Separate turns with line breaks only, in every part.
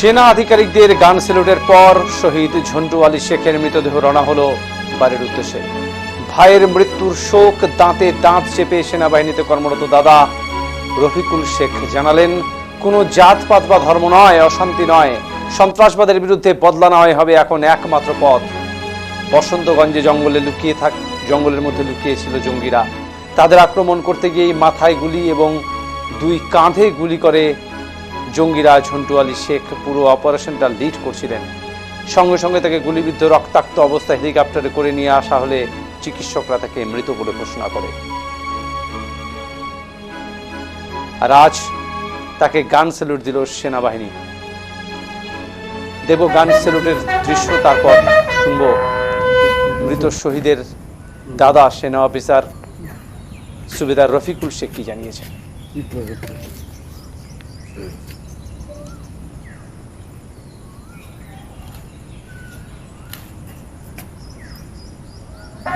সেনা আধিকারিকদের গান সেলুটের পর শহীদ ঝন্টু আলী শেখের মৃতদেহ রওনা হলো বাড়ির উদ্দেশ্যে। ভাইয়ের মৃত্যুর শোক, দাঁতে দাঁত চেপে সেনাবাহিনীতে কর্মরত দাদা রফিকুল শেখ জানালেন, কোনো জাতপাত বা ধর্ম নয়, অশান্তি নয়। সন্ত্রাসবাদের বিরুদ্ধে বদলা নেওয়াই হবে এখন একমাত্র পথ। বসন্তগঞ্জে জঙ্গলে লুকিয়ে থাক, জঙ্গলের মধ্যে লুকিয়েছিল জঙ্গিরা। তাদের আক্রমণ করতে গিয়েই মাথায় গুলি এবং দুই কাঁধে গুলি করে জঙ্গিরা ঝন্টু আলী শেখ পুরো অপারেশনটা লিড করছিলেন। সঙ্গে সঙ্গে তাকে গুলিবিদ্ধ রক্তাক্ত অবস্থায় হেলিকপ্টারে করে নিয়ে আসা হলে চিকিৎসকরা তাকে মৃত বলে ঘোষণা করে। আর আজ তাকে গান স্যালুট দিল সেনাবাহিনী। দেব গান স্যালুটের দৃশ্য, তারপর শুনব মৃত শহীদের দাদা, সেনা অফিসার সুবেদার রফিকুল শেখ কি জানিয়েছেন।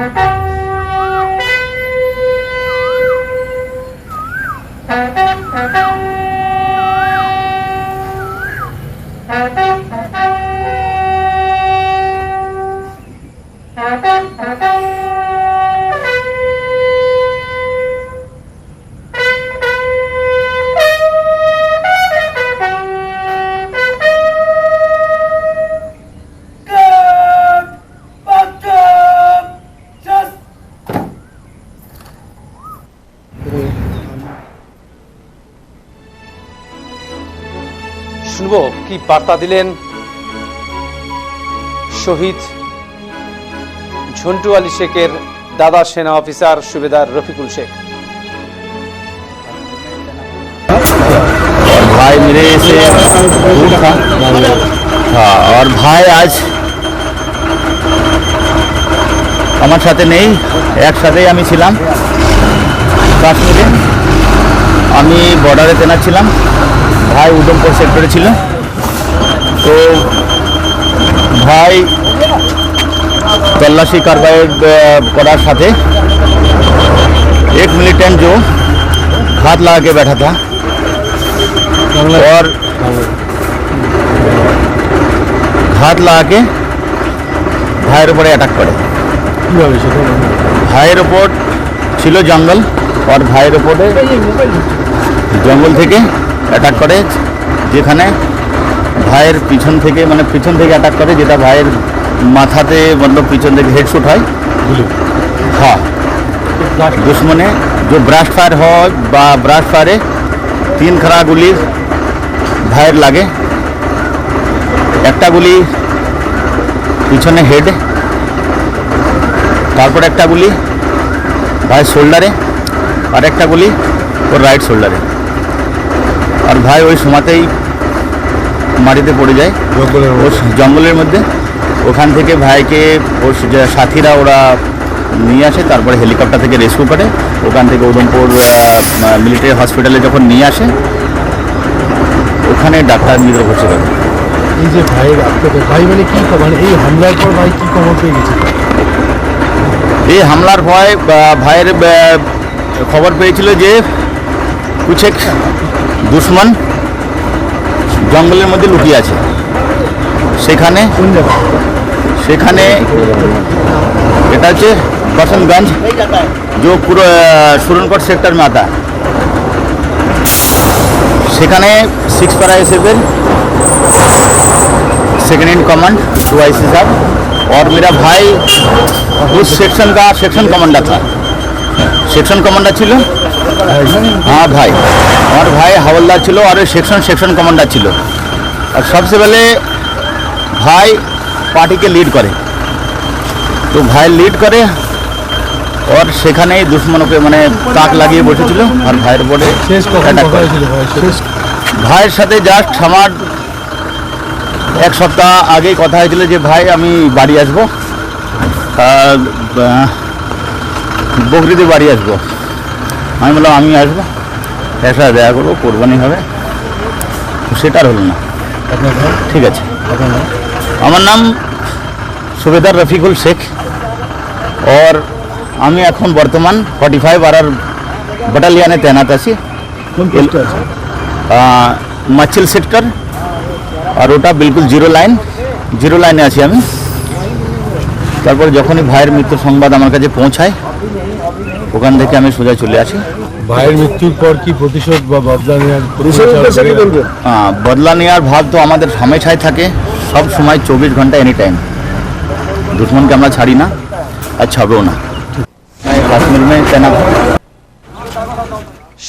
Thank you.
শুনবো কি বার্তা দিলেন শহীদ ঝন্টু আলী শেখের দাদা সেনা অফিসার সুবেদার রফিকুল শেখ
और भाई मेरे से दूर था हाँ और ভাই আজ আমার সাথে নেই একসাথেই আমি ছিলাম কাশ্মীরে আমি বর্ডারে তেনার ছিলাম ভাই উদমপুর সেক্টরে ছিল তো ভাই तलाशी कार्बाइड करार साथे एक मिलिटेंट जो हाथ लगा के बैठा था और হাত লাগাকে ভাইয়ের উপরে অ্যাটাক করে ভাইয়ের ওপর ছিল জঙ্গল আর ভাইয়ের ওপরে জঙ্গল থেকে অ্যাটাক করে যেখানে ভাইয়ের পিছন থেকে মানে পিছন থেকে অ্যাটাক করে যেটা ভাইয়ের মাথাতে মতলব পিছন থেকে হেডশুট হয় হ্যাঁ দুশ্মনে जो ब्रास्ट फायर হয় বা ব্রাস্ট ফায়ারে তিন খারা গুলি ভাইয়ের লাগে একটা গুলি পিছনে হেড তারপর একটা গুলি ভাই শোল্ডারে আর একটা গুলি ওর রাইট শোল্ডারে আর ভাই ওই সময়তেই মাটিতে পড়ে যায়। ও জঙ্গলের মধ্যে। ওখান থেকে ভাইকে ওর সাথীরা ওরা নিয়ে আসে তারপরে হেলিকপ্টার থেকে রেস্কিউ করে। ওখান থেকে উদমপুর মিলিটারি হসপিটালে যখন নিয়ে আসে ওখানে ডাক্তার মৃত ঘোষণা করে
এই যে ভাইয়ের ভাই মানে কি? মানে এই হামলার পর ভাই কি খবর পেয়ে গেছে?
এই হামলার ভয় ভাইয়ের খবর পেয়েছিল যে কুছেক দুশ্মন জঙ্গলের মধ্যে লুকিয়ে আছে সেখানে
কোন জায়গায়
সেখানে এটা হচ্ছে बसंतगंज जो पूरा সুরনকট সেক্টর में आता है সেখানে সিক্স পারা SFL second in command to I C साहब और मेरा भाई उस सेक्शन का सेक्शन कमांडर था section commander ছিল? হ্যাঁ ভাই। আমার ভাই হাওলদার ছিল আর ওই সেকশন সেকশন কমান্ডার ছিল। আর সবচেয়ে পहले ভাই পার্টিকে লিড করে। তো ভাই লিড করে ওর সেখানেই দুশ্মনকে মানে তাক লাগিয়ে বসেছিল আর ভাইয়ের উপরে
সাথে?
ভাইয়ের সাথে জাস্ট আমার এক সপ্তাহ আগেই কথা হয়েছিল যে ভাই আমি বাড়ি আসব। আর, বকরিতে বাড়ি আসব। আমি বললাম আমি আসব। একসাথে দেখা করব কোরবানি হবে। সেটা আর হলো না। ঠিক আছে। আমার নাম সুবেদার রফিকুল শেখ। और আমি এখন বর্তমান ফর্টি ফাইভ আর বাটালিয়ানে তৈনাত আছি। মাচিল সেক্টর। আর ওটা বিলকুল জিরো লাইন জিরো লাইনে আছি আমি। তারপর যখনই ভাইয়ের মৃত্যুর সংবাদ আমার কাছে পৌঁছায় ওখান থেকে আমি সোজা চলে আসি।
ভাইয়ের মৃত্যুর পর কি প্রতিশোধ বা বদলা নেওয়ার
আহ, বদলা নেওয়ার ভাব তো আমাদের হামেশাই থাকে। সব সময় চব্বিশ ঘণ্টা এনি টাইম দুশ্মনকে আমরা ছাড়ি না আর ছাড়বেও না। কাশ্মীর মে তৈনাত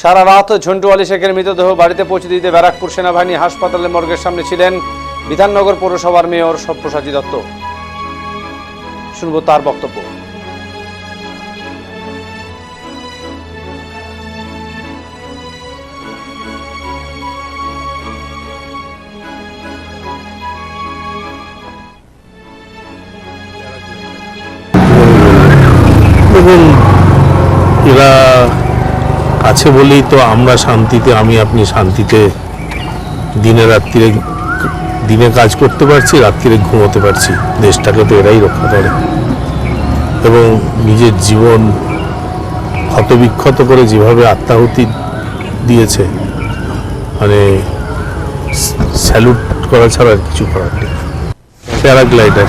সারা রাত ঝন্টু আলী শেখের মৃতদেহ বাড়িতে পৌঁছে দিতে ব্যারাকপুর সেনাবাহিনী হাসপাতালে মর্গের সামনে ছিলেন বিধাননগর পৌরসভার মেয়র সব্যসাচী দত্ত। শুনব তার বক্তব্য।
এবং এরা আছে বলেই তো আমরা শান্তিতে, আমি আপনি শান্তিতে দিনে রাত্রিরে দিনে কাজ করতে পারছি, রাত্রিরে ঘুমোতে পারছি। দেশটাকে তো এরাই রক্ষা করে। এবং নিজের জীবন ক্ষতবিক্ষত করে যেভাবে আত্মাহুতি দিয়েছে মানে স্যালুট করা ছাড়া আর কিছু করার নেই। প্যারাগ্লাইডার।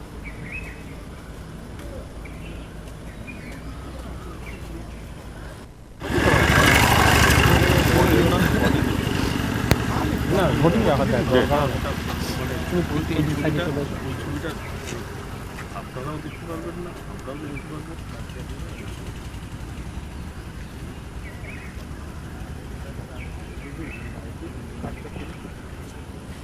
আপনারাও দেখতে পারবেন না আমরাও দেখতে পারবেন